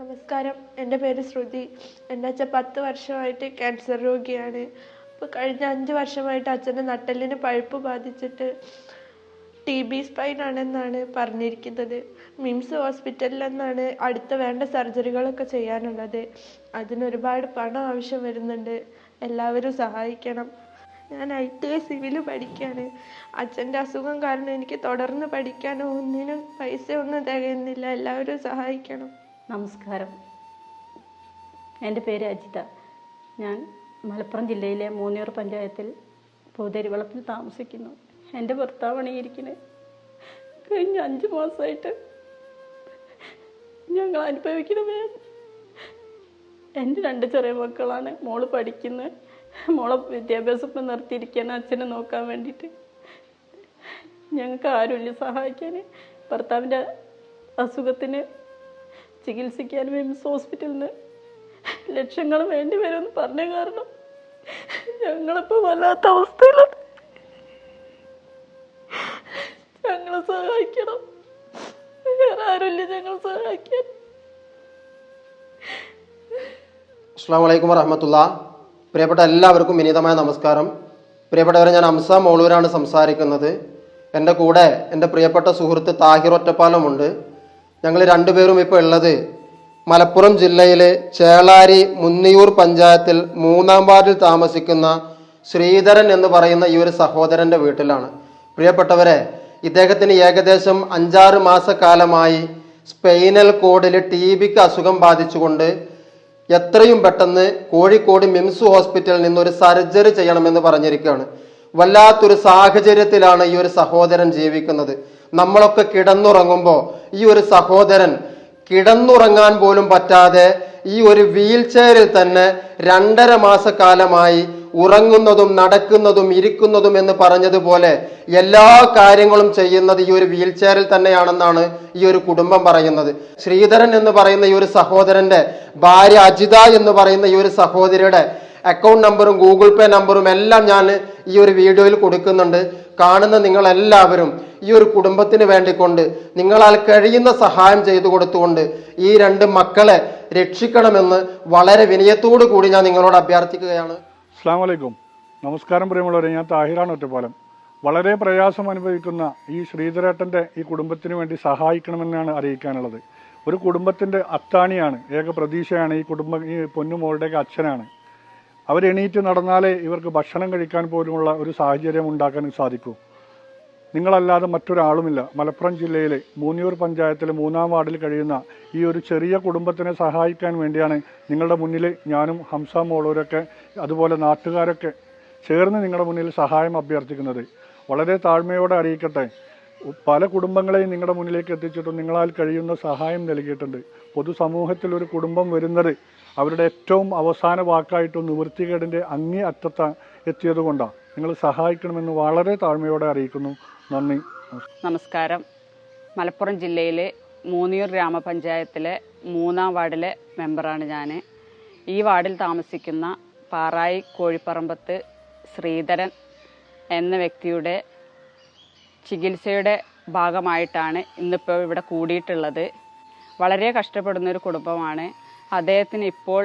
നമസ്കാരം. എന്റെ പേര് ശ്രുതി. എന്റെ അച്ഛൻ പത്ത് വർഷമായിട്ട് ക്യാൻസർ രോഗിയാണ്. അപ്പോൾ കഴിഞ്ഞ അഞ്ച് വർഷമായിട്ട് അച്ഛന്റെ നട്ടെല്ലിന് പഴുപ്പ് ബാധിച്ചിട്ട് ടി ബി സ്പൈൻ ആണെന്നാണ് പറഞ്ഞിരിക്കുന്നത്. മിംസ് ഹോസ്പിറ്റലിൽ നിന്നാണ് അടുത്ത വേണ്ട സർജറികളൊക്കെ ചെയ്യാനുള്ളത്. അതിനൊരുപാട് പണം ആവശ്യം വരുന്നുണ്ട്. എല്ലാവരും സഹായിക്കണം. ഞാൻ ഐ ടി ഐ സിവിൽ പഠിക്കുകയാണ് അച്ഛന്റെ അസുഖം കാരണം എനിക്ക് തുടർന്ന് പഠിക്കാനോ ഒന്നിനും പൈസ ഒന്നും തികയുന്നില്ല. എല്ലാവരും സഹായിക്കണം. നമസ്കാരം. എന്റെ പേര് അജിത. ഞാൻ മലപ്പുറം ജില്ലയിലെ മൂന്നൂർ പഞ്ചായത്തിൽ പൂതരിവളത്തിൽ താമസിക്കുന്നു. എന്റെ ഭർത്താവാണ് ഇരിക്കുന്നത് കഴിഞ്ഞ അഞ്ച് മാസമായിട്ട് ഞങ്ങൾ അനുഭവിക്കുന്ന എന്റെ രണ്ട് ചെറിയ മക്കളാണ്. മോൾ പഠിക്കുന്നത് മോളെ വിദ്യാഭ്യാസം ഇപ്പം നിർത്തിയിരിക്കുകയാണ് അച്ഛനെ നോക്കാൻ വേണ്ടിയിട്ട്. ഞങ്ങൾക്ക് ആരുമില്ല സഹായിക്കാൻ. ഭർത്താവിന്റെ അസുഖത്തിന് ചികിത്സിക്കാൻ വിംസ് ഹോസ്പിറ്റലിന്. ലക്ഷങ്ങൾ വേണ്ടി വരുമെന്ന് പറഞ്ഞ കാരണം ഞങ്ങളിപ്പോൾ വല്ലാത്ത അവസ്ഥയിലാണ് ഞങ്ങളെ സഹായിക്കണം. വേറെ ആരുമില്ല ഞങ്ങൾ സഹായിക്കാൻ. അസ്സാം വലൈക്കും പ്രിയപ്പെട്ട എല്ലാവർക്കും വിനീതമായ നമസ്കാരം. പ്രിയപ്പെട്ടവരെ ഞാൻ അംസ മോളൂരാണ് സംസാരിക്കുന്നത്. എന്റെ കൂടെ എന്റെ പ്രിയപ്പെട്ട സുഹൃത്ത് താഹിർ ഒറ്റപ്പാലമുണ്ട് ഞങ്ങൾ രണ്ടുപേരും ഇപ്പോൾ ഉള്ളത് മലപ്പുറം ജില്ലയിലെ ചേളാരി മുന്നിയൂർ പഞ്ചായത്തിൽ മൂന്നാം വാർഡിൽ താമസിക്കുന്ന ശ്രീധരൻ എന്ന് പറയുന്ന ഈ ഒരു സഹോദരന്റെ വീട്ടിലാണ്. പ്രിയപ്പെട്ടവരെ ഇദ്ദേഹത്തിന് ഏകദേശം അഞ്ചാറ് മാസക്കാലമായി സ്പെയിനൽ കോഡിൽ ടി ബിക്ക് അസുഖം ബാധിച്ചുകൊണ്ട് എത്രയും പെട്ടെന്ന് കോഴിക്കോട് മിംസ് ഹോസ്പിറ്റലിൽ നിന്ന് ഒരു സർജറി ചെയ്യണമെന്ന് പറഞ്ഞിരിക്കുകയാണ്. വല്ലാത്തൊരു സാഹചര്യത്തിലാണ് ഈ ഒരു സഹോദരൻ ജീവിക്കുന്നത്. നമ്മളൊക്കെ കിടന്നുറങ്ങുമ്പോൾ ഈ ഒരു സഹോദരൻ കിടന്നുറങ്ങാൻ പോലും പറ്റാതെ ഈ ഒരു വീൽ ചെയറിൽ തന്നെ രണ്ടര മാസക്കാലമായി ഉറങ്ങുന്നതും നടക്കുന്നതും ഇരിക്കുന്നതും എന്ന് പറഞ്ഞതുപോലെ എല്ലാ കാര്യങ്ങളും ചെയ്യുന്നത് ഈ ഒരു വീൽ ചെയറിൽ തന്നെയാണെന്നാണ് ഈ ഒരു കുടുംബം പറയുന്നത്. ശ്രീധരൻ എന്ന് പറയുന്ന ഈ ഒരു സഹോദരന്റെ ഭാര്യ അജിത എന്ന് പറയുന്ന ഈ ഒരു സഹോദരിയുടെ അക്കൗണ്ട് നമ്പറും ഗൂഗിൾ പേ നമ്പറും എല്ലാം ഞാൻ ഈ ഒരു വീഡിയോയിൽ കൊടുക്കുന്നുണ്ട്. കാണുന്ന നിങ്ങളെല്ലാവരും ഈ ഒരു കുടുംബത്തിന് വേണ്ടിക്കൊണ്ട് നിങ്ങളാൽ കഴിയുന്ന സഹായം ചെയ്തു കൊടുത്തുകൊണ്ട് ഈ രണ്ട് മക്കളെ രക്ഷിക്കണമെന്ന് വളരെ വിനയത്തോടു കൂടി ഞാൻ നിങ്ങളോട് അഭ്യർത്ഥിക്കുകയാണ്. അസ്സാം വലൈക്കും നമസ്കാരം പ്രിയമുള്ളവരെ ഞാൻ താഹിറാണ് ഒറ്റപ്പാലം. വളരെ പ്രയാസം അനുഭവിക്കുന്ന ഈ ശ്രീധരേട്ടന്റെ ഈ കുടുംബത്തിന് വേണ്ടി സഹായിക്കണമെന്നാണ് അറിയിക്കാനുള്ളത്. ഒരു കുടുംബത്തിന്റെ അത്താണിയാണ് ഏക പ്രതീക്ഷയാണ് ഈ കുടുംബം ഈ പൊന്നുമോളുടെയൊക്കെ അച്ഛനാണ്. അവരെണീറ്റ് നടന്നാലേ ഇവർക്ക് ഭക്ഷണം കഴിക്കാൻ പോലുമുള്ള ഒരു സാഹചര്യം ഉണ്ടാക്കാൻ സാധിക്കൂ. നിങ്ങളല്ലാതെ മറ്റൊരാളുമില്ല. മലപ്പുറം ജില്ലയിലെ മൂന്നിയൂർ പഞ്ചായത്തിലെ മൂന്നാം വാർഡിൽ കഴിയുന്ന ഈ ഒരു ചെറിയ കുടുംബത്തിനെ സഹായിക്കാൻ വേണ്ടിയാണ് നിങ്ങളുടെ മുന്നിൽ ഞാനും ഹംസ മോളൂരൊക്കെ അതുപോലെ നാട്ടുകാരൊക്കെ ചേർന്ന് നിങ്ങളുടെ മുന്നിൽ സഹായം അഭ്യർത്ഥിക്കുന്നത്. വളരെ താഴ്മയോടെ അറിയിക്കട്ടെ. പല കുടുംബങ്ങളെയും നിങ്ങളുടെ മുന്നിലേക്ക് എത്തിച്ചിട്ടും നിങ്ങളാൽ കഴിയുന്ന സഹായം നൽകിയിട്ടുണ്ട്. പൊതുസമൂഹത്തിൽ ഒരു കുടുംബം വരുന്നത് അവരുടെ ഏറ്റവും അവസാന വാക്കായിട്ടും നിവൃത്തികേടിന്റെ അങ്ങേ അറ്റത്ത് എത്തിയതുകൊണ്ടാണ് നിങ്ങൾ സഹായിക്കണമെന്ന് വളരെ താഴ്മയോടെ അറിയിക്കുന്നു. നന്ദി. നമസ്കാരം. മലപ്പുറം ജില്ലയിലെ മൂന്നിയൂർ ഗ്രാമപഞ്ചായത്തിലെ മൂന്നാം വാർഡിലെ മെമ്പറാണ് ഞാൻ ഈ വാർഡിൽ താമസിക്കുന്ന പാറായി കോഴിപ്പറമ്പത്ത് ശ്രീധരൻ എന്ന വ്യക്തിയുടെ ചികിത്സയുടെ ഭാഗമായിട്ടാണ് ഇന്നിപ്പോൾ ഇവിടെ കൂടിയിട്ടുള്ളത്. വളരെ കഷ്ടപ്പെടുന്ന ഒരു കുടുംബമാണ്. അദ്ദേഹത്തിന് ഇപ്പോൾ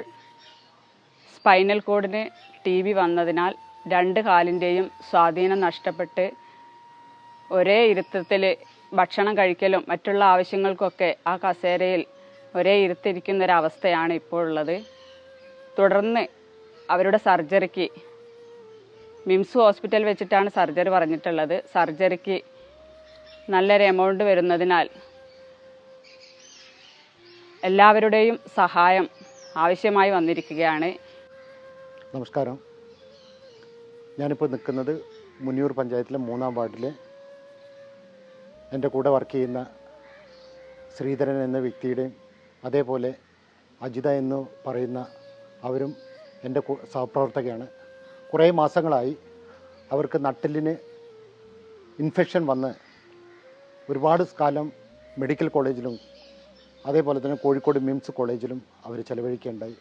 സ്പൈനൽ കോഡിന് ടി ബി വന്നതിനാൽ രണ്ട് കാലിന്റെയും സ്വാധീനം നഷ്ടപ്പെട്ട് ഒരേ ഇരുത്തത്തിൽ ഭക്ഷണം കഴിക്കലും മറ്റുള്ള ആവശ്യങ്ങൾക്കൊക്കെ ആ കസേരയിൽ ഒരേ ഇരുത്തിരിക്കുന്ന ഒരവസ്ഥയാണ് ഇപ്പോൾ ഉള്ളത് തുടർന്ന് അവരുടെ സർജറിക്ക് മിംസ് ഹോസ്പിറ്റൽ വെച്ചിട്ടാണ് സർജറി പറഞ്ഞിട്ടുള്ളത്. സർജറിക്ക് നല്ലൊരു എമൗണ്ട് വരുന്നതിനാൽ എല്ലാവരുടെയും സഹായം ആവശ്യമായി വന്നിരിക്കുകയാണ്. നമസ്കാരം. ഞാനിപ്പോൾ നിൽക്കുന്നത് മുന്നിയൂർ പഞ്ചായത്തിലെ മൂന്നാം വാർഡിലെ എന്റെ കൂടെ വർക്ക് ചെയ്യുന്ന ശ്രീധരൻ എന്ന വ്യക്തിയുടെയും അതേപോലെ അജിത എന്ന് പറയുന്ന അവരും എന്റെ സഹപ്രവർത്തകയാണ്. കുറേ മാസങ്ങളായി അവർക്ക് നട്ടിലിന് ഇൻഫെക്ഷൻ വന്ന് ഒരുപാട് കാലം മെഡിക്കൽ കോളേജിലും അതേപോലെ തന്നെ കോഴിക്കോട് മിംസ് കോളേജിലും അവർ ചെലവഴിക്കുകയുണ്ടായി.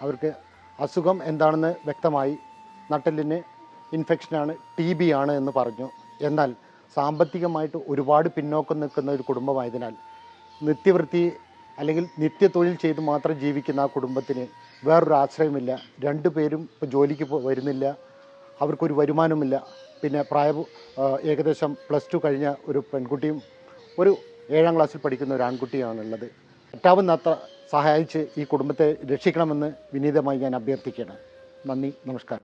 അവർക്ക് അസുഖം എന്താണെന്ന് വ്യക്തമായി നട്ടലിന് ഇൻഫെക്ഷനാണ് ടി ബി ആണ് എന്ന് പറഞ്ഞു. എന്നാൽ സാമ്പത്തികമായിട്ട് ഒരുപാട് പിന്നോക്കം നിൽക്കുന്ന ഒരു കുടുംബമായതിനാൽ നിത്യവൃത്തി അല്ലെങ്കിൽ നിത്യതൊഴിൽ ചെയ്ത് മാത്രം ജീവിക്കുന്ന ആ കുടുംബത്തിന് വേറൊരു ആശ്രയമില്ല. രണ്ടു പേരും ഇപ്പോൾ ജോലിക്ക് വരുന്നില്ല. അവർക്കൊരു വരുമാനമില്ല പിന്നെ പ്രായ ഏകദേശം പ്ലസ് ടു കഴിഞ്ഞ ഒരു പെൺകുട്ടിയും ഒരു ഏഴാം ക്ലാസ്സിൽ പഠിക്കുന്ന ഒരു ആൺകുട്ടിയാണുള്ളത് എട്ടാവുന്നത്ര സഹായിച്ച് ഈ കുടുംബത്തെ രക്ഷിക്കണമെന്ന് വിനീതമായി ഞാൻ അഭ്യർത്ഥിക്കുകയാണ്. നന്ദി നമസ്കാരം.